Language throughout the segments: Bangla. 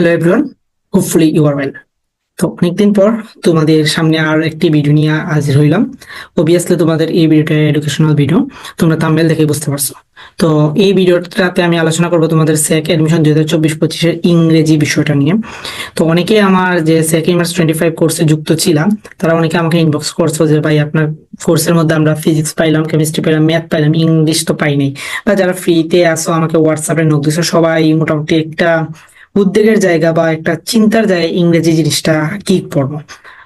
Hello everyone hopefully you are well তো অনেকদিন পর তোমাদের সামনে আর একটি ভিডিও নিয়ে হাজির হইলাম। অবভিয়াসলি তোমাদের এই ভিডিওটা এডুকেশনাল ভিডিও তোমরা তাম্বেল দেখে বুঝতে পারছ। তো এই ভিডিওটাতে আমি আলোচনা করব তোমাদের সেক অ্যাডমিশন দুই হাজার চব্বিশ পঁচিশের ইংরেজি বিষয়টা নিয়ে। তো অনেকে আমার যে সেক ইমার্স টোয়েন্টি ফাইভ কোর্সে যুক্ত ছিলাম, তারা অনেকে আমাকে ইনবক্স করছ যে, ভাই, আপনার কোর্সের মধ্যে আমরা ফিজিক্স পাইলাম কেমিস্ট্রি পাইলাম ম্যাথ পাইলাম ইংলিশ তো পাই নাই। বা যারা ফ্রিতে আসো আমাকে হোয়াটসঅ্যাপে নোট দিছো, সবাই মোটামুটি একটা উদ্বেগের জায়গা বা একটা চিন্তার জায়গা ইংরেজি জিনিসটা কি পড়ব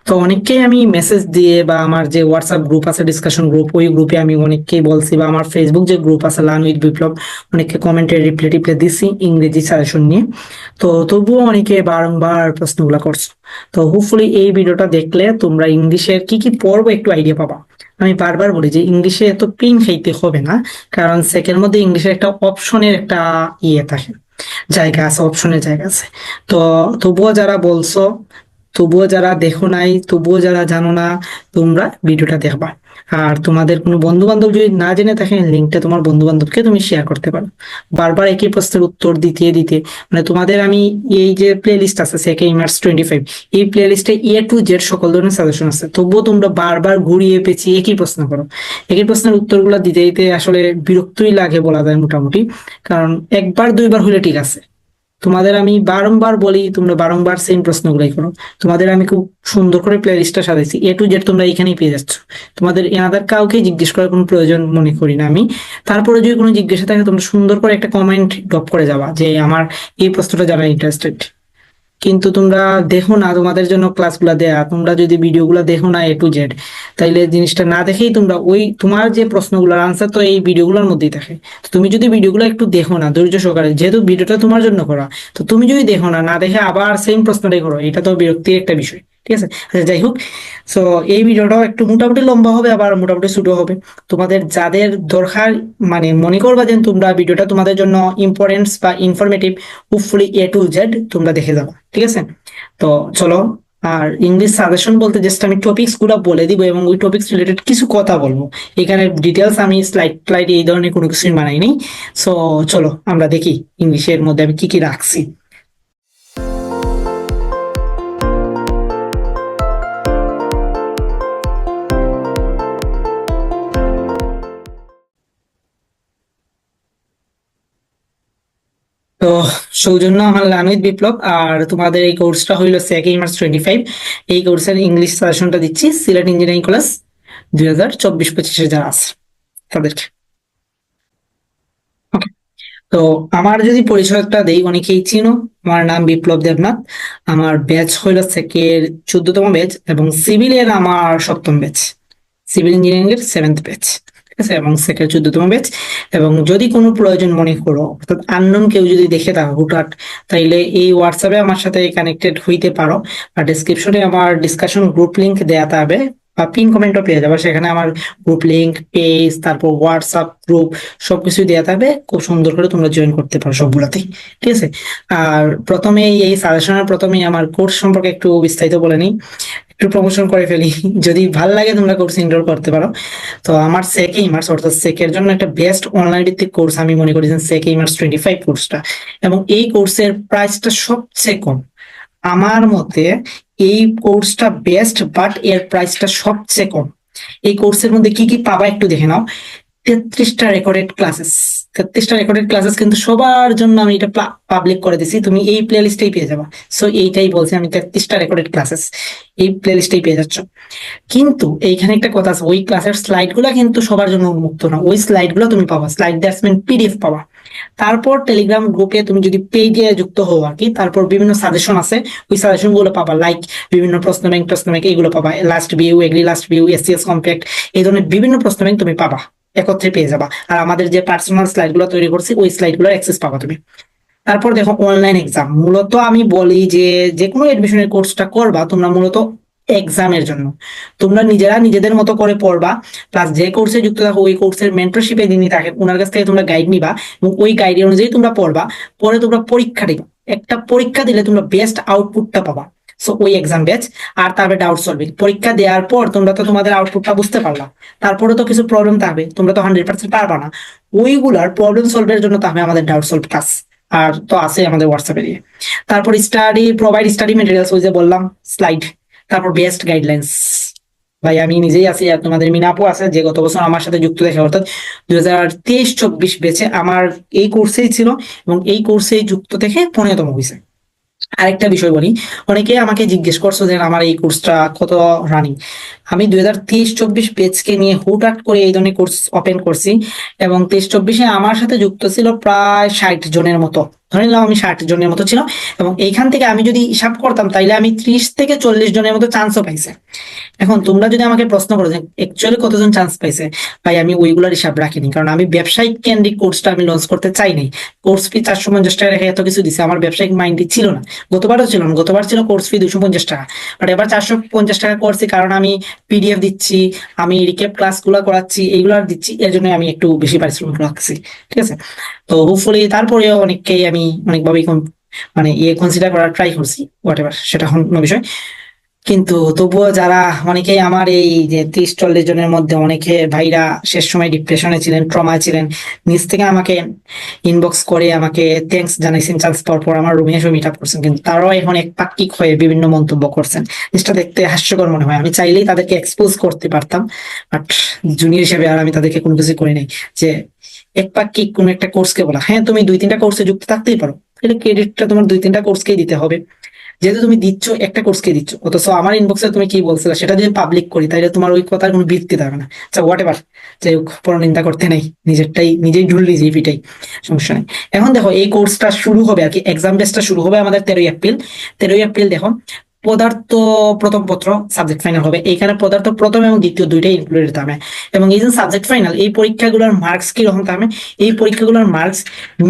তো অনেককেই আমি মেসেজ দিয়ে বা আমার যে হোয়াটসঅ্যাপ গ্রুপ আছে ডিসকাশন গ্রুপ ওই গ্রুপে আমি অনেককেই বলছি বা আমার ফেসবুক যে গ্রুপ আছে লার্ন উইথ বিপ্লব অনেককে কমেন্টে রিপ্লে টিপ্লে দিছি ইংরেজি সাজেশন নিয়ে। তো তবুও অনেকে বারংবার প্রশ্নগুলো করছ। তো হোপফুলি এই ভিডিওটা দেখলে তোমরা ইংলিশের কি কি পড়ব একটু আইডিয়া পাবা। আমি বারবার বলি যে ইংলিশে এত পিন খাইতে হবে না, কারণ সেকের মধ্যে ইংলিশের একটা অপশনের একটা ইয়ে থাকে। জায়গা আছে অপশনের জায়গা আছে। তো তবুও যারা বলছো, তবুও যারা দেখো নাই, তবুও যারা জানো না, তোমরা ভিডিওটা দেখবা। আর তোমাদের কোনো বন্ধু বান্ধব যদি না জেনে থাকে লিঙ্কটা তোমার বন্ধু বান্ধবকে তুমি শেয়ার করতে পারো। বারবার একই প্রশ্নের উত্তর দিতে দিতে মানে তোমাদের আমি এই যে প্লে লিস্ট আছে সেকে ইমার্স টোয়েন্টি ফাইভ এই প্লে লিস্টে এ টু জেড সকল ধরনের সাজেশন আছে। তবুও তোমরা বারবার ঘুরিয়ে পেঁচিয়ে একই প্রশ্ন করো। একই প্রশ্নের উত্তরগুলো দিতে দিতে আসলে বিরক্তই লাগে বলা যায় মোটামুটি, কারণ একবার, দুইবার হলে ঠিক আছে। তোমাদের আমি বারংবার বলি, তোমরা বারংবার সেম প্রশ্নগুলাই করো। তোমাদের আমি খুব সুন্দর করে প্লে লিস্টটা সাজাইছি। এ টু জেড তোমরা এখানেই পেয়ে যাচ্ছ। তোমাদের এনাদের কাউকে জিজ্ঞেস করার কোনো প্রয়োজন মনে করি না আমি। তারপরে যদি কোনো জিজ্ঞাসা থাকে, তোমরা সুন্দর করে একটা কমেন্ট ড্রপ করে যাবা যে আমার এই প্রশ্নটা জানা ইন্টারেস্টেড কিন্তু তোমরা দেখো না তোমাদের জন্য ক্লাসগুলো দেয়া। তোমরা যদি ভিডিওগুলো দেখো না এ টু জেড তাইলে জিনিসটা না দেখেই তোমরা ওই তোমার যে প্রশ্নগুলোর আনসার তো এই ভিডিওগুলোর মধ্যেই থাকে। তুমি যদি ভিডিওগুলো একটু দেখো না, ধৈর্য সহকারে, যেহেতু ভিডিওটা তোমার জন্য করা, তো তুমি যদি দেখো না না দেখে আবার সেম প্রশ্নটাই করো, এটা তো বিরক্তির একটা বিষয়। ঠিক আছে? আচ্ছা যাই হোক। সো এই ভিডিওটাও একটু মোটামুটি লম্বা হবে, আবার মোটামুটি ছোট হবে। তোমাদের যাদের দরকার মানে মনে করবা যে তোমরা ভিডিওটা তোমাদের জন্য ইম্পর্টেন্স বা informative hopefully A to Z তোমরা দেখে যাব। ঠিক আছে? তো চলো, আর ইংলিশ সাজেশন বলতে জাস্ট আমি টপিকসগুলো বলে দিব এবং ওই টপিকস রিলেটেড কিছু কথা বলব। এখানে ডিটেলস আমি স্লাইড স্লাইড এই ধরনের কোনো কিছুই বানাইনি সো চলো, আমরা দেখি ইংলিশের মধ্যে আমি কি কি রাখছি। সৌজন্য আমার লানুইত বিপ্লব, আর তোমাদের এই কোর্সটা হইল সেকে মার্চ টোয়েন্টি ফাইভ এই কোর্সের ইংলিশ সাজেশনটা দিচ্ছি সিলেট ইঞ্জিনিয়ারিং কলেজ দুই হাজার চব্বিশ পঁচিশে যারা আছে তাদেরকে তো আমার যদি পরিচয়টা দেই, অনেকেই চিনো। আমার নাম বিপ্লব দেবনাথ। আমার ব্যাচ হইল সেকের চোদ্দতম ব্যাচ এবং সিভিলের আমার সপ্তম ব্যাচ সিভিল ইঞ্জিনিয়ারিং এর সেভেন্থ ব্যাচ ঠিক আছে? এবং সেটা চোদ্দ চোদ্দতম ব্যাচ এবং যদি কোনো প্রয়োজন মনে করো, অর্থাৎ আননোন কেউ যদি দেখে থাকো, হুটহাট, তাইলে এই হোয়াটসঅ্যাপে আমার সাথে কানেক্টেড হইতে পারো। আর ডিসক্রিপশনে আমার ডিসকাশন গ্রুপ লিংক দেয়া থাকবে। বা পিন কমেন্টও পেয়ে যাবে। সেখানে আমার গ্রুপ লিংক পেজ তারপর হোয়াটসঅ্যাপ গ্রুপ সবকিছু দেওয়া থাকবে। খুব সুন্দর করে তোমরা জয়েন করতে পারো সবগুলাতেই। ঠিক আছে? আর প্রথমে এই সাজেশনের প্রথমে আমার কোর্স সম্পর্কে একটু বিস্তারিত বলে নিই। একটু প্রমোশন করে ফেলি। যদি ভালো লাগে তোমরা কোর্স এনরোল করতে পারো। তো আমার সেক ইমার্স অর্থাৎ সেকের জন্য একটা বেস্ট অনলাইন ভিত্তিক কোর্স আমি মনে করি সেক ইমার্স টোয়েন্টি ফাইভ কোর্সটা এবং এই কোর্সের প্রাইসটা সবচেয়ে কম। আমার মতে এই কোর্সটা বেস্ট বাট এর প্রাইসটা সবচেয়ে কম। এই কোর্সের মধ্যে কি কি পাবা একটু দেখে নাও। তেত্রিশটা রেকর্ডেড ক্লাসেস তেত্রিশটা রেকর্ডেড ক্লাসেস কিন্তু সবার জন্য আমি এটা পাবলিক করে দিছি। তুমি এই প্লে লিস্টেই পেয়ে যাবা। সো এইটাই বলছি আমি, তেত্রিশটা রেকর্ডেড ক্লাসেস এই প্লে লিস্টেই পেয়ে যাচ্ছ। কিন্তু এইখানে একটা কথা আছে, ওই ক্লাসের স্লাইডগুলা কিন্তু সবার জন্য উন্মুক্ত না। ওই স্লাইডগুলো তুমি পাবা। স্লাইড দ্যাটস পিডিএফ পাবা। তারপর টেলিগ্রাম গ্রুপে তুমি যদি পেজে যুক্ত হও আর কি, তারপর বিভিন্ন সাজেশন আছে, ওই সাজেশনগুলো পাবা লাইক বিভিন্ন প্রশ্ন ব্যাংক প্রশ্ন ব্যাংক এইগুলো পাবা লাস্ট ভিউ এগ্রি লাস্ট ভিউ এসসিএস কমপ্লেক্ট এই ধরনের বিভিন্ন প্রশ্ন ব্যাংক তুমি পাবা, একত্রে পেয়ে যাবা। আর আমাদের যে পার্সোনাল স্লাইডগুলো তৈরি করছি, ওই স্লাইডগুলোর অ্যাক্সেস পাবা তুমি। তারপর দেখো অনলাইন এক্সাম মূলত আমি বলি যে যে কোনো এডমিশনের কোর্সটা করবা, তোমরা মূলত এক্সামের জন্য। তোমরা নিজেরা নিজেদের মতো করে পড়বা প্লাস যে কোর্সে যুক্ত থাকো, ওই কোর্সের মেন্টরশিপে যিনি থাকেন ওনার কাছ থেকে তোমরা গাইড নিবা এবং ওই গাইড অনুযায়ী তোমরা পড়বা। পরে তোমরা পরীক্ষা দিবা। একটা পরীক্ষা দিলে তোমরা বেস্ট আউটপুটটা পাবা। সো ওই এক্সাম ব্যাচ আর তারপরে ডাউট সলভিং পরীক্ষা দেওয়ার পর তোমরা তো তোমাদের আউটপুটটা বুঝতে পারলা। তারপরে তো কিছু প্রবলেম থাকবে, তোমরা তো হান্ড্রেড পার্সেন্ট পারবা না। ওইগুলার প্রবলেম সলভের জন্য তাহলে আমাদের ডাউট সলভ ক্লাস আর তো আছে আমাদের হোয়াটসঅ্যাপে দিয়ে। তারপর স্টাডি প্রোভাইড স্টাডি মেটেরিয়ালস ওই যে বললাম স্লাইড তারপর বেস্ট গাইডলাইন্স ভাই, আমি নিজেই আছি, আর তোমাদের মিনাপু আছে, যে গত বছর আমার সাথে যুক্ত দেখে, অর্থাৎ দুই হাজার তেইশ চব্বিশ বেচে আমার এই কোর্সেই ছিল, এবং এই কোর্সেই যুক্ত থেকে পনেরোতম হয়েছে আরেকটা বিষয় বলি, অনেকে আমাকে জিজ্ঞেস করছ যে, আমার এই কোর্সটা কত রানিং আমি দুই হাজার তেইশ চব্বিশ পেজকে নিয়ে হুটহাট করে এই ধরনের কোর্স ওপেন করছি, এবং তেইশ চব্বিশে আমার সাথে যুক্ত ছিল প্রায় ষাট জনের মতো। ধরে নিলাম আমি ষাট জনের মতো ছিল এবং এইখান থেকে আমি যদি হিসাব করতাম, তাইলে আমি ত্রিশ থেকে চল্লিশ জনের মতো চান্সও পাইছে। এখন তোমরা যদি আমাকে প্রশ্ন করো যে অ্যাকচুয়ালি কতজন চান্স পাইছে, ভাই আমি ওইগুলোর হিসাব রাখিনি, কারণ আমি ব্যবসায়িক কেন্দ্রিক কোর্সটা আমি লঞ্চ করতে চাই নাই। কোর্স ফি চারশো পঞ্চাশ টাকা রেখে এত কিছু দিছে, আমার ব্যবসায়িক মাইন্ডই ছিল না। গতবারও ছিল না, গতবার ছিল কোর্স ফি দুশো পঞ্চাশ টাকা। বাট এবার চারশো পঞ্চাশ টাকা করছি কারণ আমি পিডিএফ দিচ্ছি, আমি রিকেপ ক্লাসগুলো করাচ্ছি, এইগুলো দিচ্ছি, এর জন্য আমি একটু বেশি পারিশ্রমিক রাখছি ঠিক আছে? তো হোপফুলি তারপরেও অনেককেই আমি অনেকভাবেই মানে ইয়ে কনসিডার করার ট্রাই করছি হোয়াট এভার সেটা অন্য বিষয়। কিন্তু তবুও যারা অনেকেই আমার এই যে তিরিশ চল্লিশ জনের মধ্যে অনেকে ভাইরা শেষ সময় ডিপ্রেশনে ছিলেন ট্রমায় ছিলেন, নিজ থেকে আমাকে ইনবক্স করে আমাকে থ্যাঙ্কস জানাইছেন চান্স পাওয়ার পর আমার রুমে এসে মিট আপ করছেন। কিন্তু তারাও এখন এক পাক্ষিক হয়ে বিভিন্ন মন্তব্য করছেন। জিনিসটা দেখতে হাস্যকর মনে হয়। আমি চাইলেই তাদেরকে এক্সপোজ করতে পারতাম বাট জুনিয়র হিসেবে আর আমি তাদেরকে কোনো কিছু করি নাই যে এক পাক্ষিক কোন একটা কোর্সকে বলা। হ্যাঁ তুমি দুই তিনটা কোর্সে যুক্ত থাকতেই পারো। এটা ক্রেডিটটা তোমার দুই তিনটা কোর্সকেই দিতে হবে? যেহেতু তুমি দিচ্ছ, একটা কোর্সকে দিচ্ছ। অথচ আমার ইনবক্সে তুমি কি বলছিলে, সেটা যদি পাবলিক করি, তাহলে তোমার ওই কথার কোনো ভিত্তি থাকবে না। আচ্ছা হোয়াট এভার যাই হোক পরনিন্দা করতে নেই। নিজেরটাই, নিজেই ঢুল নিজেই পিটাই সমস্যা নেই। এখন দেখো, এই কোর্সটা শুরু হবে আর কি এক্সাম বেসটা শুরু হবে আমাদের তেরোই এপ্রিল। তেরোই এপ্রিল দেখো পদার্থ প্রথম পত্র সাবজেক্ট ফাইনাল হবে। এইখানে পদার্থ প্রথম এবং দ্বিতীয় দুইটাই ইনক্লুডেড থাকবে এবং এই যে সাবজেক্ট ফাইনাল এই পরীক্ষাগুলোর মার্কস কি রকম থাকবে এই পরীক্ষাগুলোর মার্কস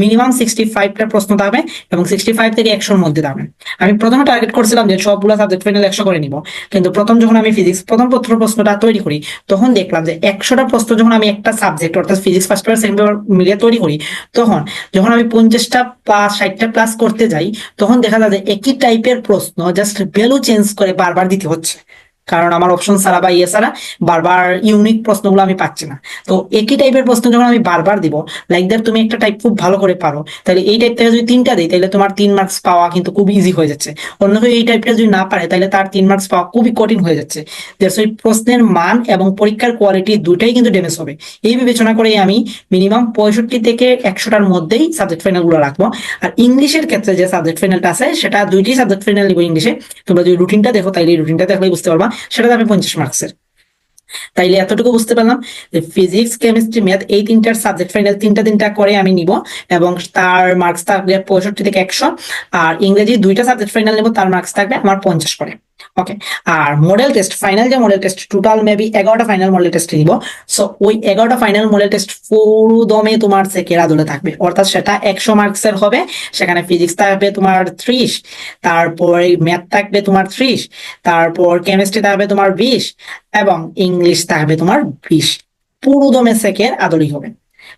মিনিমাম সিক্সটি ফাইভটা প্রশ্ন থাকবে এবং সিক্সটি ফাইভ থেকে একশোর মধ্যে থাকবে আমি প্রথমে টার্গেট করছিলাম যে সবগুলো সাবজেক্ট ফাইনাল একশো করে নিব। কিন্তু প্রথম যখন আমি ফিজিক্স প্রথম পত্র প্রশ্নটা তৈরি করি, তখন দেখলাম যে একশোটা প্রশ্ন যখন আমি একটা সাবজেক্ট অর্থাৎ physics first paper second paper মিলিয়ে তৈরি করি, তখন যখন আমি পঞ্চাশটা প্লাস ষাটটা প্লাস করতে যাই, তখন দেখা যায় যে একই টাইপের প্রশ্ন জাস্ট ভ্যালু চেঞ্জ করে বারবার দিতে হচ্ছে। কারণ আমার অপশন ছাড়া বা ইয়ে ছাড়া বারবার ইউনিক প্রশ্নগুলো আমি পাচ্ছি না। তো একই টাইপের প্রশ্ন যখন আমি বারবার দিব লাইক দ্যাট তুমি একটা টাইপ খুব ভালো করে পারো, তাহলে এই টাইপ থেকে যদি তিনটা দিই, তাহলে তোমার তিন মার্কস পাওয়া কিন্তু খুব ইজি হয়ে যাচ্ছে। অন্য কেউ এই টাইপটা যদি না পারে, তাহলে তার তিন মার্কস পাওয়া খুবই কঠিন হয়ে যাচ্ছে। ওই প্রশ্নের মান এবং পরীক্ষার কোয়ালিটি দুটাই কিন্তু ড্যামেজ হবে। এই বিবেচনা করে আমি মিনিমাম পঁয়ষট্টি থেকে একশোটার মধ্যেই সাবজেক্ট ফাইনালগুলো রাখব। আর ইংলিশের ক্ষেত্রে যে সাবজেক্ট ফাইনালটা আছে, সেটা দুইটি সাবজেক্ট ফাইনাল নিবো ইংলিশে। তোমরা যদি রুটিনটা দেখো তাইলে রুটিনটা দেখলেই বুঝতে পারবা। সেটা যাবে পঞ্চাশ মার্কসের তাইলে এতটুকু বুঝতে পারলাম যে ফিজিক্স কেমিস্ট্রি ম্যাথ এই তিনটার সাবজেক্ট ফাইনাল তিনটা তিনটা করে আমি নিব এবং তার মার্কস থাকবে পঁয়ষট্টি থেকে একশো আর ইংরেজি দুইটা সাবজেক্ট ফাইনাল নেব, তার মার্কস থাকবে আমার পঞ্চাশ করে। ওকে আর মডেল টেস্ট ফাইনাল যে মডেল টেস্ট টোটাল মেবি এগারোটা ফাইনাল মডেল টেস্ট দিব সো ওই এগারোটা ফাইনাল মডেল টেস্ট পুরো দমে তোমার সেকেরা দলে থাকবে। অর্থাৎ সেটা একশো মার্কসের হবে। সেখানে ফিজিক্স থাকবে তোমার ত্রিশ, তারপরে ম্যাথ থাকবে তোমার ত্রিশ, তারপর কেমিস্ট্রি থাকবে তোমার বিশ, এবং ইংলিশ থাকবে তোমার বিশ। পুরো দমে সেকের আদরি হবে।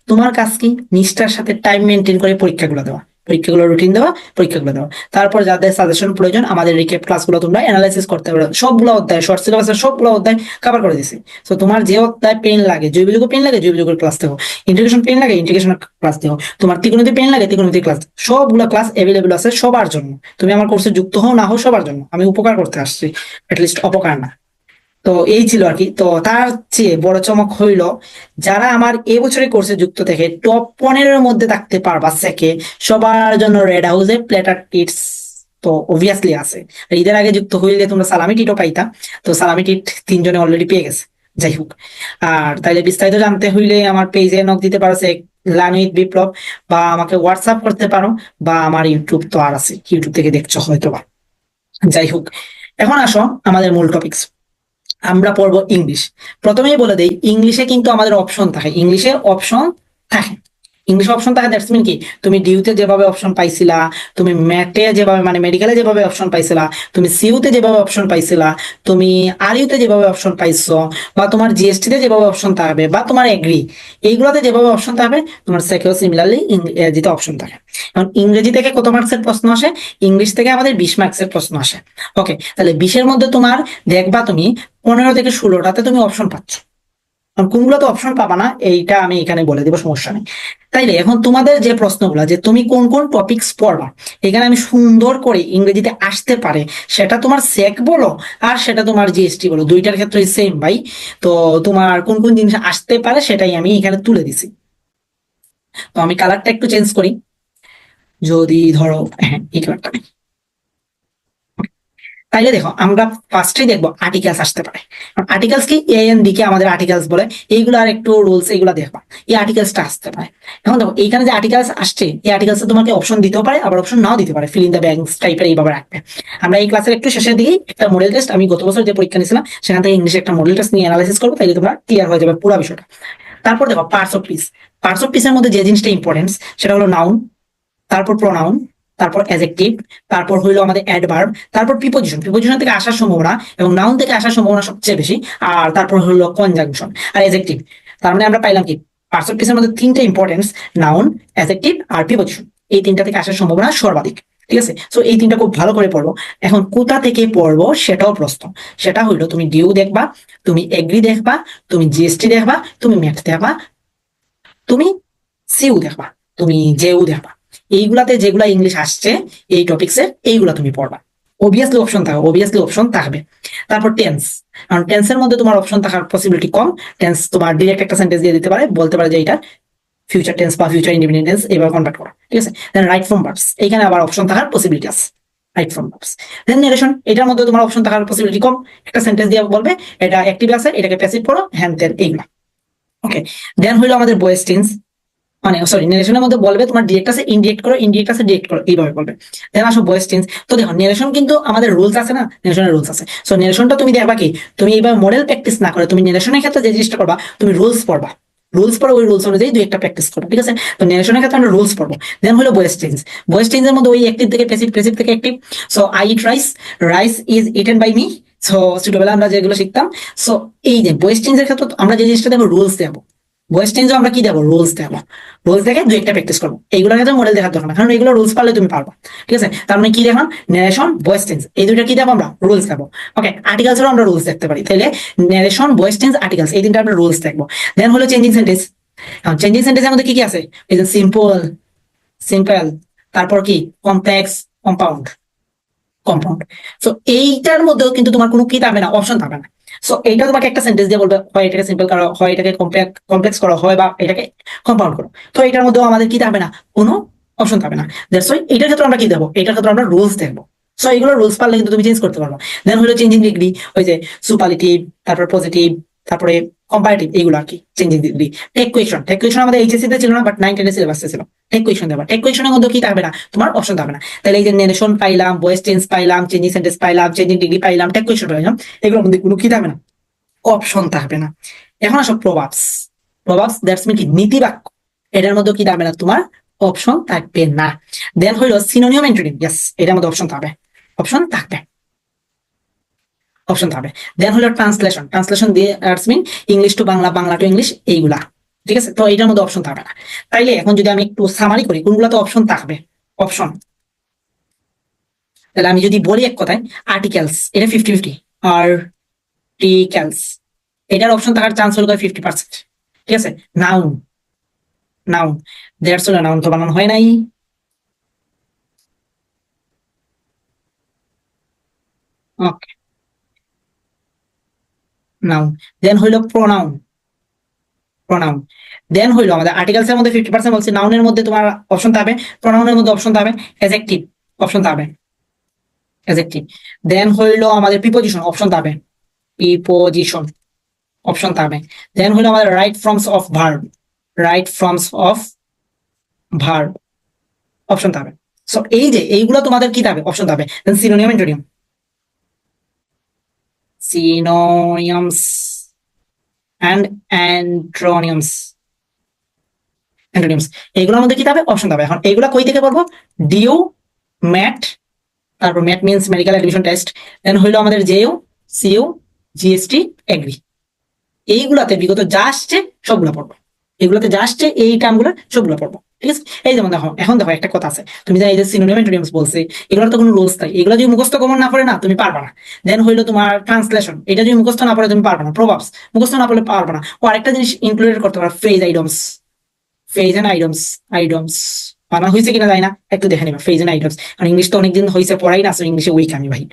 তোমার কাজ কি? নিষ্ঠার সাথে টাইম মেনটেন করে পরীক্ষাগুলো দেওয়া। পরীক্ষাগুলো রুটিন দেওয়া, পরীক্ষাগুলো দেওয়া। তারপর যাদের সাজেশন প্রয়োজন, আমাদের রিকেপ ক্লাসগুলো তোমরা অ্যানালাইসিস করতে পারো। সবগুলো অধ্যায় শর্ট সিলেবাসের সবগুলো অধ্যায় কভার করে দিছি তো তোমার যে অধ্যায় পেন লাগে জৈব যুগ পেন লাগে জৈব যুগের ক্লাস দেবো ইন্টিগ্রেশন পেন লাগে ইন্টিগ্রেশন ক্লাস দেবো তোমার ত্রিকোণমিতি পেন লাগে ত্রিকোণমিতি ক্লাস সবগুলো ক্লাস অ্যাভেলেবল আছে সবার জন্য। তুমি আমার কোর্সে যুক্ত হও, না হও, সবার জন্য। আমি উপকার করতে আসছি। অ্যাটলিস্ট অপকার না। তো এই ছিল আর কি। তো তার চেয়ে বড় চমক হইল, যারা আমার এই বছরের কোর্সে যুক্ত থেকে টপ পনেরোর মধ্যে থাকতে পারবা সেকে সবার জন্য রেড হাউসে প্লেটার টিটস তো অবভিয়াসলি আছে। আর ঈদের আগে যুক্ত হইলে তোমরা সালামি টিটও পাইতা, তো সালামি টিট তিনজনে অলরেডি পেয়ে গেছে। যাই হোক, আর তাইলে বিস্তারিত জানতে হইলে আমার পেজে নক দিতে পারো সে লানুইত বিপ্লব, বা আমাকে হোয়াটসঅ্যাপ করতে পারো, বা আমার ইউটিউব তো আর আছে ইউটিউব থেকে দেখছ হয়তো বা যাই হোক, এখন আসো আমাদের মূল টপিকস আমরা পড়ব ইংলিশ প্রথমেই বলে দিই ইংলিশে কিন্তু আমাদের অপশন থাকে। ইংলিশে অপশন থাকে। ইংলিশ অপশন থাকে দ্যাটস মিন কি? তুমি ডিউতে যেভাবে অপশন পাইছিলা, তুমি ম্যাটে যেভাবে মানে মেডিকেলে যেভাবে অপশন পাইছিলা, তুমি সিউতে যেভাবে অপশন পাইছিলা, তুমি আরিউতে যেভাবে অপশন পাইছো, বা তোমার জিএসটি তে যেভাবে অপশন থাকবে, বা তোমার এগ্রি এইগুলোতে যেভাবে অপশন থাকবে, তোমার সেকেও সিমিলারলি ইংরেজিতে অপশন থাকে। এখন ইংরেজি থেকে কত মার্কসের প্রশ্ন আসে? ইংলিশ থেকে আমাদের বিশ মার্কসের প্রশ্ন আসে। ওকে তাহলে বিশের মধ্যে তোমার দেখবা তুমি পনেরো থেকে ষোলোটাতে তুমি অপশন পাচ্ছ। কোনগুলো তো অপশন পাবা না, এইটা আমি এখানে বলে দেবো, সমস্যা নেই। তাইলে এখন তোমাদের যে প্রশ্নগুলো, যে তুমি কোন কোন টপিকস পড়বা, এখানে আমি সুন্দর করে ইংরেজিতে আসতে পারে, সেটা তোমার সেক বলো, আর সেটা তোমার জিএসটি বলো, দুইটার ক্ষেত্রে সেম ভাই। তো তোমার কোন কোন জিনিস আসতে পারে, সেটাই আমি এখানে তুলে দিছি। তো আমি কালারটা একটু চেঞ্জ করি। যদি ধরো হ্যাঁ এই কালারটা তাইলে দেখো, আমরা ফার্স্টে দেখব আর্টিকেলস আসতে পারে। আর্টিকেলস কি? এ এন বি কে আমাদের আর্টিকেলস বলে। এইগুলো আর একটু রুলস এইগুলো দেখবা। এই আর্টিকেলসটা আসতে পারে। এখন দেখো, এইখানে যে আর্টিকেলস আসছে, এই আর্টিকেলস তোমাকে অপশন দিতেও পারে, আবার অপশন নাও দিতে পারে। ফিল ইন দ্য ব্যাংকস টাইপের এইভাবে রাখবে। আমরা এই ক্লাসের একটু শেষের দিকে একটা মডেল টেস্ট আমি গত বছর যে পরীক্ষা নিয়েছিলাম, সেখান থেকে ইংলিশে একটা মডেল টেস্ট নিয়ে অ্যানালাইসিস করব, তাইলে তোমরা ক্লিয়ার হয়ে যাবে পুরো বিষয়টা। তারপর দেখো parts of speech parts of পিসের মধ্যে যে জিনিসটা ইম্পর্টেন্স সেটা হলো নাউন তারপর প্রোনাউন তারপর অ্যাজেক্টিভ তারপর হইল আমাদের অ্যাডভার্ব তারপর প্রিপোজিশন প্রিপোজিশন থেকে আসার সম্ভাবনা এবং নাউন থেকে আসার সম্ভাবনা সবচেয়ে বেশি, আর তারপর হইল কনজাংশন আর অ্যাজেক্টিভ তার মানে আমরা পাইলাম কি? পার্টস পিসের মধ্যে তিনটা ইম্পর্টেন্স নাউন অ্যাজেক্টিভ আর প্রিপোজিশন এই তিনটা থেকে আসার সম্ভাবনা সর্বাধিক, ঠিক আছে? সো এই তিনটা খুব ভালো করে পড়ব। এখন কোথা থেকে পড়ব সেটাও প্রশ্ন। সেটা হইল তুমি ডিউ দেখবা, তুমি এগ্রি দেখবা, তুমি জিএসটি দেখবা, তুমি ম্যাথ দেখবা, তুমি সিউ দেখবা, তুমি জেউ দেখবা। এইগুলাতে যেগুলা ইংলিশ আসছে, এই টপিক্সের এইগুলা তুমি পড়বা। অবভিয়াসলি অপশন থাকবে অবভিয়াসলি অপশন থাকবে। তারপর টেন্স কারণ টেন্সের মধ্যে তোমার অপশন থাকার পসিবিলিটি কম। টেন্স তোমার ডিরেক্ট একটা সেন্টেন্স দিয়ে দিতে পারে, বলতে পারে যে এটা ফিউচার টেন্স বা ফিউচার ইন্ডিপেন্ডেন্ট টেন্স এবার কনভার্ট করা। ঠিক আছে? দেন রাইট ফ্রম ভার্বস এখানে আবার অপশন থাকার পসিবিলিটি আছে। Right form verbs then narration এটার মধ্যে তোমার অপশন থাকার পসিবিলিটি কম। একটা সেন্টেন্স দিয়ে বলবে, এটা অ্যাক্টিভ আছে, এটাকে প্যাসিভ করো হ্যান তেন এইগুলা। ওকে দেন হইল আমাদের বয়েস টেন্স মানে সরি নেরেশনের মধ্যে বলবে তোমার ডিরেক্ট আছে ইনডিরেক্ট করো ইনডিরেক্ট আছে ডিরেক্ট করো, এইভাবে বলবে। দেন আসো ভয়েস চেঞ্জ তো দেখো নেরেশন কিন্তু আমাদের রুলস আছে না? নেরেশনের রুলস আছে। সো নেরেশনটা তুমি দেখবা কি? তুমি এইভাবে মডেল প্র্যাকটিস না করে, তুমি নেরেশনের ক্ষেত্রে যে জিনিসটা করবা, তুমি রুলস পড়বা। রুলস পড়ো ওই রুলস অনুযায়ী দুই একটা প্র্যাকটিস করব, ঠিক আছে? তো নেরেশনের ক্ষেত্রে আমরা রুলস পড়ব। দেন হলো ভয়েস চেঞ্জ ভয়েস চেঞ্জের মধ্যে ওই অ্যাক্টিভ থেকে প্যাসিভ প্যাসিভ থেকে active so I eat rice rice is eaten by me so ছোটবেলা আমরা যেগুলো শিখতাম। সো এই যে ভয়েস চেঞ্জের ক্ষেত্রে আমরা যে জিনিসটা দেখব রুলস দেবো ভয়েস চেঞ্জও আমরা কি দেবো? রুলস দেবো। রুলস দেখে দুই একটা প্র্যাকটিস করব। এইগুলোর ক্ষেত্রে মডেল দেখার দরকার কারণ এগুলো রুলস পারলে তুমি পারবা। ঠিক আছে? তার মানে কি দেখলাম ন্যারেশন ভয়েস চেঞ্জ এই দুইটা কি দেবো আমরা? রুলস দেবো। ওকে আর্টিকেলসেরও আমরা রুলস দেখতে পারি। তাহলে ন্যারেশন ভয়েস চেঞ্জ আর্টিকেলস এই তিনটা আমরা রুলস দেখব। দেন হলো চেঞ্জিং সেন্টেন্স চেঞ্জিং সেন্টেন্সের মধ্যে কি কি আছে? সিম্পল সিম্পল তারপর কি? কমপ্লেক্স কম্পাউন্ড কম্পাউন্ড সো এইটার মধ্যেও কিন্তু তোমার কোনো কি থাকবে না অপশন থাকবে না। সো এইটা তোমাকে একটা সেন্টেন্স দিয়ে বলবে, হয় এটাকে সিম্পল করো, হয় এটাকে কমপ্লেক্স করো, হয় বা এটাকে কম্পাউন্ড করো। তো এটার মধ্যেও আমাদের কি থাকবে না? কোনো অপশন থাকবে না। দ্যাটস ওয়াই এটার ক্ষেত্রে আমরা কি দেবো এটার ক্ষেত্রে আমরা রুলস দেখব। সো এইগুলো রুলস পারলে কিন্তু তুমি চেঞ্জ করতে পারব। দেন হলো চেঞ্জিং ডিগ্রি ওই যে সুপালিটিভ তারপর পজিটিভ তারপরে কম্পারেটিভ এইগুলো আর কি changing degree tag question tag question আমাদের এইচএসসি তে ছিল না বাট নাইন টেনের সিলেবাসে ছিল। টেক কোয়েশন দেবা টেক কোয়েশনের মধ্যে কি থাকবে না? তোমার অপশন থাকবে না। তাহলে এই যে নেশন পাইলাম ভয়েস চেঞ্জ পাইলাম চেঞ্জিং সেন্টেন্স পাইলাম চেঞ্জিং ডিগ্রি পাইলাম টেক কোয়েশন পাইলাম, এগুলোর মধ্যে কোনো কি থাকবে না? অপশন থাকবে না। এখন আসো প্রভাবস প্রভাবস দ্যাটস মিন কি? নীতিবাক্য। এটার মধ্যে কি থাকবে না? তোমার অপশন থাকবে না। দেন হইল সিনোনিয়াম এন্টোনিম ইয়েস এটার মধ্যে অপশন থাকবে। অপশন থাকবে। অপশন থাকবে। দেন হলো ট্রান্সলেশন ট্রান্সলেশন দিয়ে arts mean English to Bangla Bangla to English এইগুলা। ঠিক আছে? তো এটার মধ্যে অপশন থাকবে না। তাইলে এখন যদি আমি একটু সামারি করি কোনগুলো তো অপশন থাকবে? অপশন তাহলে আমি যদি বলি এক কথায় আর্টিকেলস এটা ফিফটি ফিফটি আর টিকেলস এটার অপশন থাকার চান্স হলো ফিফটি পার্সেন্ট ঠিক আছে? নাউন নাউন দেড় হলো নাউন তো বানানো হয় নাই। ওকে নাউন দেন হইল প্রোনাউন প্রোনাউন দেন হইল আমাদের আর্টিকেলস এর মধ্যে ফিফটি পার্সেন্ট বলছে নাউনের মধ্যে তোমার অপশন থাকবে প্রোনাউনের মধ্যে অপশন থাকবে অ্যাজেক্টিভ অপশন থাকবে অ্যাজেক্টিভ দেন হইল আমাদের প্রিপোজিশন অপশন থাকবে প্রিপোজিশন অপশন থাকবে দেন হইল আমাদের right forms of verb right forms of verb option থাকবে সো এই যে, এইগুলো তোমাদের কি থাকবে অপশন থাকবে then synonym antonym synonyms and antonyms antonyms এগুলোর মধ্যে কি থাকবে অপশন থাকবে এখন এইগুলা কই থেকে পড়ব? ডিউ ম্যাট তারপর MAT means medical admission test then হইল আমাদের জেইউ সিইউ জিএসটি এগ্রি এইগুলাতে বিগত যা আসছে, সবগুলো পড়ব। এগুলোতে আসছে এই টার্মগুলো সবগুলো পড়ব, ঠিক আছে? এই যেমন দেখো, এখন দেখো একটা কথা আছে। তুমি যে এই যে বলছে, এগুলোর তো কোনো রুলস নাই। এগুলো যদি মুখস্থ কমন না পড়ে না, তুমি পারবা না। দেন হইল তোমার ট্রান্সলেশন এটা যদি মুখস্থ না পড়ে, তুমি পারবা না। প্রভাবস মুখস্থ না পড়লে পারবা না। ও আরেকটা জিনিস ইনক্লুডেড করতে পারো phrase idioms phrase and idioms idioms বানান হয়েছে কিনা জানি না, একটু দেখে নিবা। ফেজ এন্ড আইডমস কারণ ইংলিশ তো অনেকদিন হয়েছে পড়াই না আসলে ইংলিশে উইক আমি ভাই।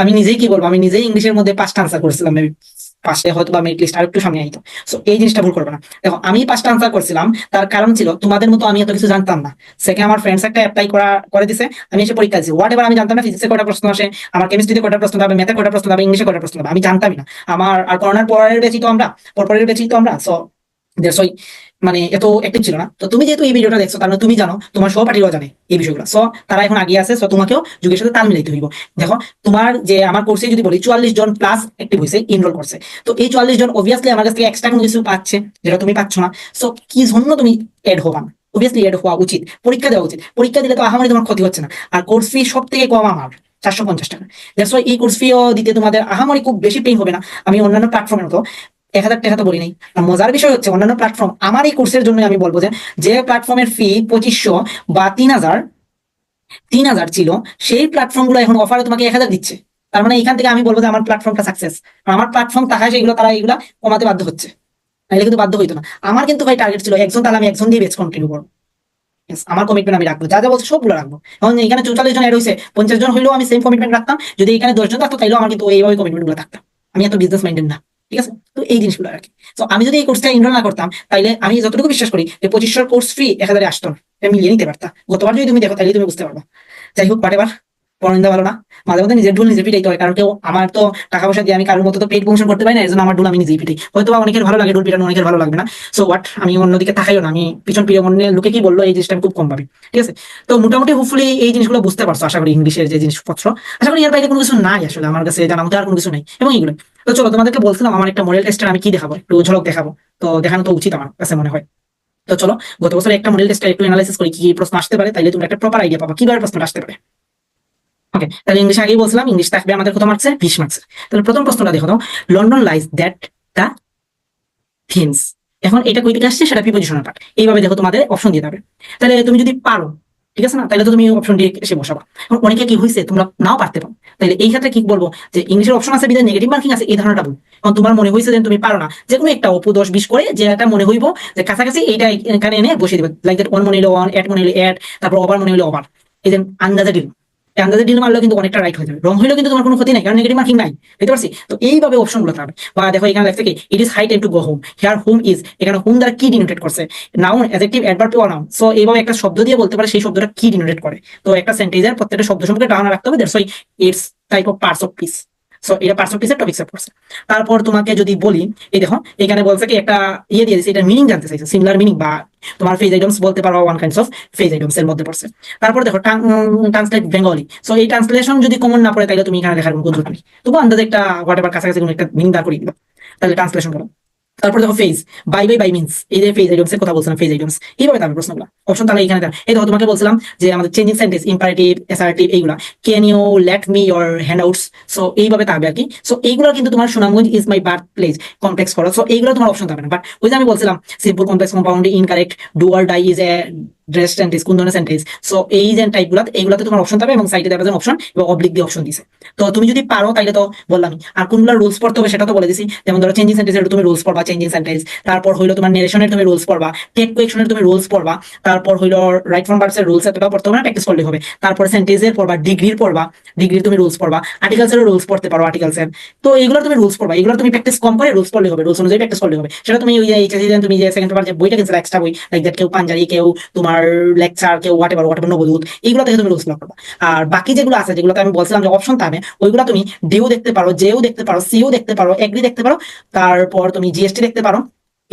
আমি নিজেই কি বলব? আমি নিজেই ইংলিশের মধ্যে পাঁচটা আনসার করেছিলাম পাশে হয়তো বা মেরিট লিস্ট আর একটু সামনে আইতো সো এই জিনিসটা ভুল করবে না। দেখো, আমি পাঁচটা আনসার করছিলাম, তার কারণ ছিল তোমাদের মতো আমি এত কিছু জানতাম না। সেখানে আমার ফ্রেন্ডস একটা অ্যাপ্লাই করা, করে দিছে, আমি এসে পরীক্ষা দিচ্ছি হোয়াট আমি জানতাম না ফিজিক্সে কটা প্রশ্ন আসে, আমার কেমিস্ট্রিতে কটা প্রশ্ন হবে ম্যাথে কটা প্রশ্ন হবে ইংলিশে কটা প্রশ্ন হবে আমি জানতামই না। আমার আর করোনার পরের বেশি তো আমরা পরের বেশি তো আমরা। সো দেড়শই মানে এত অ্যাক্টিভ ছিল না। তো তুমি যেহেতু এই ভিডিওটা দেখছ, তার মানে তুমি জানো, তোমার সহপাঠীরাও জানে এই বিষয়গুলো। সো তারা এখন আগে আছে সো তোমাকেও যুগের সাথে তাল মিলাইতে হইব। দেখো, তোমার যে আমার কোর্সে যদি বলি, চুয়াল্লিশ জন প্লাস অ্যাক্টিভ হয়েছে ইনরোল করছে। তো এই চুয়াল্লিশ জন অবভিয়াসলি আমার কাছ থেকে এক্সট্রা কোনো কিছু পাচ্ছে, যেটা তুমি পাচ্ছ না। সো কি জন্য তুমি এড হবা? না অবভিয়াসলি এড হওয়া উচিত, পরীক্ষা দেওয়া উচিত। পরীক্ষা দিলে তো আহামারি তোমার ক্ষতি হচ্ছে না। আর কোর্স ফি সব থেকে কম আমার, চারশো পঞ্চাশ টাকা। দ্যাটস এই কোর্স ফিও দিতে তোমাদের আহামারি খুব বেশি পেইন হবে না। আমি অন্যান্য প্ল্যাটফর্মের মতো এক হাজার টাকা তো বলি নাই। মজার বিষয় হচ্ছে অন্যান্য প্ল্যাটফর্ম আমার এই কোর্সের জন্য আমি বলব যে যে প্ল্যাটফর্মের ফি পঁচিশশো বা তিন হাজার তিন হাজার ছিল, সেই প্ল্যাটফর্মগুলো এখন অফারে তোমাকে এক হাজার দিচ্ছে। তার মানে এখান থেকে আমি বলব যে আমার প্ল্যাটফর্মটা সাকসেস আমার প্ল্যাটফর্ম থাকায় সেগুলো তারা এগুলো কমাতে বাধ্য হচ্ছে। নাহলে কিন্তু বাধ্য হইতো না। আমার কিন্তু ভাই টার্গেট ছিল একজন, তাহলে আমি একজন দিয়ে বেচ কন্টিনিউ করব। আমার কমিটমেন্ট আমি রাখব। যা যা বলছে সবগুলো রাখব। এখন এখানে চৌচল্লিশ জন এড হয়েছে, পঞ্চাশ জন হইলেও আমি সেম কমিটমেন্ট রাখতাম। যদি এখানে দশজন থাকতো, তাইলেও আমার কিন্তু এইভাবে কমিটমেন্টগুলো থাকতাম। আমি এত বিজনেস মাইন্ডেড না। ঠিক আছে? তো এই জিনিসগুলো আর কি। তো আমি যদি এই কোর্সটা ইনরোল না করতাম, তাইলে আমি যতটুকু বিশ্বাস করি যে পঁচিশশোর কোর্স ফি এক হাজারে আসতো এটা মিলিয়ে নিতে পারতাম গতবার যদি তুমি দেখো তাহলে তুমি বুঝতে পারবা। যাই হোক বাট এবার পরনিন্দা ভালো না। মাঝে মধ্যে নিজের ঢুল নিজে পিটাইতে হয়, কারণ কেউ আমার তো টাকা পয়সা দিয়ে আমি কারোর মতো তো পেট প্রমোশন করতে পারি না এর জন্য আমার ঢুল আমি নিজেই পিটাই হয়তো অনেকের ভালো লাগে ঢুল পিটানো, অনেকের ভালো লাগবে না। সো হোয়াট আমি অন্যদিকে থাকাইও না। আমি পিছন পিড়ে অন্য লোকে কি বলল, এই জিনিসটা খুব কম ভাবি। ঠিক আছে? তো মোটামুটি হোপফুলি এই জিনিসগুলো বুঝতে পারছ, আশা করি ইংলিশের যে জিনিসপত্র। আশা করি এর বাইরে কোনো কিছু নাই আসলে, আমার কাছে জানা মতো আর কোনো কিছু নাই। এবং এগুলো তো চলো, তোমাদেরকে বলছিলাম আমার একটা মডেল টেস্টার আমি কি দেখাবো? একটু ঝলক দেখাবো। তো দেখানো তো উচিত আমার কাছে মনে হয়। তো চলো, গত বছর একটা মডেল টেস্টার একটু অ্যানালাইসিস করি, কি কি প্রশ্ন আসতে পারে, তাইলে তুমি একটা প্রপার আইডিয়া পাবা, কীভাবে প্রশ্নটা আসতে পারে। ওকে তাহলে ইংলিশ আগেই বলছিলাম ইংলিশ থাকবে আমাদের কত মার্কসের বিশ মার্কসের তাহলে প্রথম প্রশ্নটা দেখো দাও London lies that the Thames এখন এটা কই থেকে আসছে? সেটা প্রিপোজিশনাল পার্ট এইভাবে দেখো তোমাদের অপশন দিয়ে যাবে। তাহলে তুমি যদি পারো ঠিক আছে না? তাহলে তো তুমি অপশন ডি এসে বসাবা। এখন অনেকে কি হয়েছে তোমরা নাও পারতে পারো। তাহলে এই ক্ষেত্রে কি বলব যে ইংলিশের অপশন আছে বিধায় নেগেটিভ মার্কিং আছে, এই ধারণাটা বল কারণ তোমার মনে হয়েছে যে তুমি পারো না, যে কোনো একটা অপু দশ বিশ করে যে একটা মনে হইব যে কাছাকাছি এইটা এখানে এনে বসিয়ে দেবে। লাইক দ্যাট ওয়ান মনে হলো ওয়ান এট মনে হলো এট তারপর ওভার মনে হলো ওভার এই যে আন্দাজে এই আন্দাজে ডিল মারলেও কিন্তু অনেকটা রাইট হয়ে যাবে। রং হইলেও কিন্তু তোমার কোনো ক্ষতি নাই, কারণ নেগেটিভ মার্কিং নাই। বুঝতে পারছি? তো এইভাবে অপশনগুলো থাকবে। বা দেখো এখানে লেখছে কি it is high time to go home here home is এখানে হোম দ্বারা কি ডিনোটেট করছে? Noun adjective adverb to noun so এইভাবে একটা শব্দ দিয়ে বলতে পারে, সেই শব্দটা কি ডিনোটেট করে? তো একটা সেন্টেন্সের প্রত্যেকটা শব্দ সম্পর্কে ধারণা রাখতে হবে that's why it's type of parts of speech so এটা পার্টস অফ টপিক পড়ছে তারপর তোমাকে যদি বলি, এই দেখো, এখানে বলছে কি, একটা ইয়ে দিয়ে দিয়েছে এটা মিনিং জানতে চাইছে সিমিলার মিনিং বা তোমার ফেজ আইটেমস বলতে পারো one kinds of phrase items এর মধ্যে পড়ছে। তারপর দেখো ট্রান্সলেট বেঙ্গলি সো এই ট্রান্সলেশন যদি কমন না পড়ে তাহলে তুমি এখানে দেখার কোনো নেই। তবু আন্দাজে একটা হোয়াট এভার কাছাকাছি কোনো একটা মিনিং দাঁড় করিয়ে দিবা। তাহলে ট্রান্সলেশন করো। তারপর দেখো phrase by by by means এই যে ফেজ আইটেমস এর কথা বলছিলাম ফেজ আইটেমস এইভাবে থাকবে প্রশ্নগুলো অপশন তাহলে এখানে দেখ এই দেখো, তোমাকে বলছিলাম যে আমাদের চেঞ্জিং সেন্টেন্স ইম্পারেটিভ অ্যাসার্টিভ এইগুলা। Can you let me your hand outs so এইভাবে থাকবে আর কি। সো এইগুলো কিন্তু তোমার Sunamganj is my birth place complex করো। সো এইগুলো তোমার অপশন থাকবে না। বাট ওই যে আমি বলছিলাম simple complex compound incorrect do die is a dress sentence কোন ধরনের সেন্টেন্স সো এই যে টাইপগুলো এইগুলোতে তোমার অপশন থাকবে এবং সাইডে দেখার জন্য অপশন এবং অবলিক দিয়ে অপশন দিছে। তো তুমি যদি পারো তাহলে তো বললাম আর কোনগুলো রুলস পড়তে হবে সেটা তো বলে দিছি। যেমন ধরো চেঞ্জিং সেন্টেন্সের তুমি রুলস পড়বা চেঞ্জিং সেন্টেন্স তারপর হইল তোমার নেরেশনের তুমি রুলস পড়বা। টেক কোয়েকশনের তুমি রুলস পড়বা। তারপর হইল রাইট ফ্রম ভার্বস এর রুলস এতটা পড়তে হবে না প্র্যাকটিস করলে হবে। তারপর সেন্টেন্সের পড়বা ডিগ্রির পড়বা। ডিগ্রির তুমি রুলস পড়বা। আর্টিকেলস এর রুলস পড়তে পারো আর্টিকেলস এর। তো এগুলো তুমি রুলস পড়বা। এগুলো তুমি প্র্যাকটিস কম করে রুলস পড়লে হবে। রুলস অনুযায়ী প্র্যাকটিস করলে হবে। সেটা তুমি ওই যে তুমি যে সেকেন্ড পেপার যে বইটা কিনছিলে এক্সট্রা বই লাইক দ্যাট কেউ পাঞ্জাবি, কেউ তোমার লেকচার কেউ whatever whatever Nabadut এইগুলো থেকে তুমি রুলস ফলো করবা। আর বাকি যেগুলো আছে, যেগুলোতে আমি বলছিলাম যে অপশন থাকবে ওইগুলো তুমি ডিও দেখতে পারো জেও দেখতে পারো সিও দেখতে পারো এগ্রি দেখতে পারো, তারপর তুমি জিএসটি দেখতে পারো,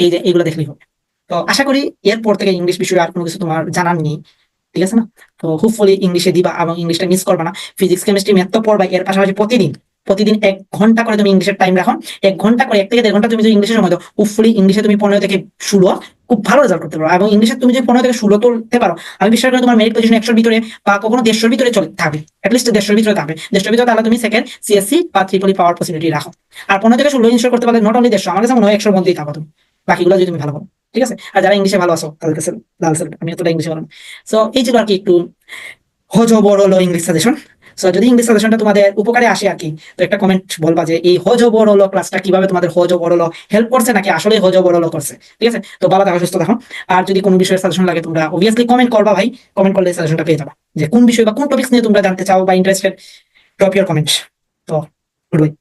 এই যে এইগুলো দেখলেই হবে। তো আশা করি এরপর থেকে ইংলিশ বিষয়ে আর কোনো কিছু তোমার জানার নেই, ঠিক আছে না? তো হোপফুলি ইংলিশে দিবা, এবং ইংলিশটা মিস করবা না। ফিজিক্স কেমিস্ট্রি ম্যাথ তো পড়বা এর পাশাপাশি প্রতিদিন প্রতিদিন এক ঘণ্টা করে তুমি ইংলিশের টাইম রাখো। এক ঘণ্টা করে, এক থেকে দেড় ঘণ্টা তুমি যদি ইংলিশের সময় দাও হোপফুলি ইংলিশে তুমি পনেরো থেকে ষোলো খুব ভালো রেজাল্ট করতে পারো। এবং ইংলিশে তুমি যদি পনেরো থেকে ষোলো তুলতে পারো, আমি বিশ্বাস করি তোমার মেরিট পজিশন একশোর ভিতরে বা কখনো দেড়শোর ভিতরে চলে, থাকবে। অ্যাটলিস্ট দেড়শোর ভিতরে থাকবে। দেড়শোর ভিতরে তাহলে তুমি সেকেন্ড সিএসসি বা ত্রিপলি পাওয়ার পসিবিলিটি রাখো। আর পনেরো থেকে ষোলো ইনস্টল করতে পারলে নট অনলি দেড়শো, আমার কাছে মনে হয় একশোর মধ্যেই থাকো তুমি। বাকিগুলো যদি তুমি ভালো করো ঠিক আছে? আর যারা ইংলিশে ভালো আছো, তাদের কাছে লাল আমি এতটা ইংলিশে ভালো সো এই ছিল আর কি একটু হজ বড় ইংলিশ সাজেশন সো যদি ইংলিশ সাজেশনটা তোমাদের উপকারে আসে আর কি, তো একটা কমেন্ট বলবা যে, এই হজ বড় ক্লাসটা কীভাবে তোমাদের হজ বড় হেল্প করছে নাকি আসলে হজ বড় করছে? ঠিক আছে? তো বাবা দেখো সুস্থ দেখো আর যদি কোনো বিষয়ে সাজেশন লাগে, তোমরা অবভিয়াসলি কমেন্ট করবা ভাই। কমেন্ট করলে সাজেশনটা পেয়ে যাবা। যে কোন বিষয় বা কোন টপিক্স নিয়ে তোমরা জানতে চাও বা ইন্টারেস্টেড ড্রপ ইয়ার কমেন্ট তো গুড বাই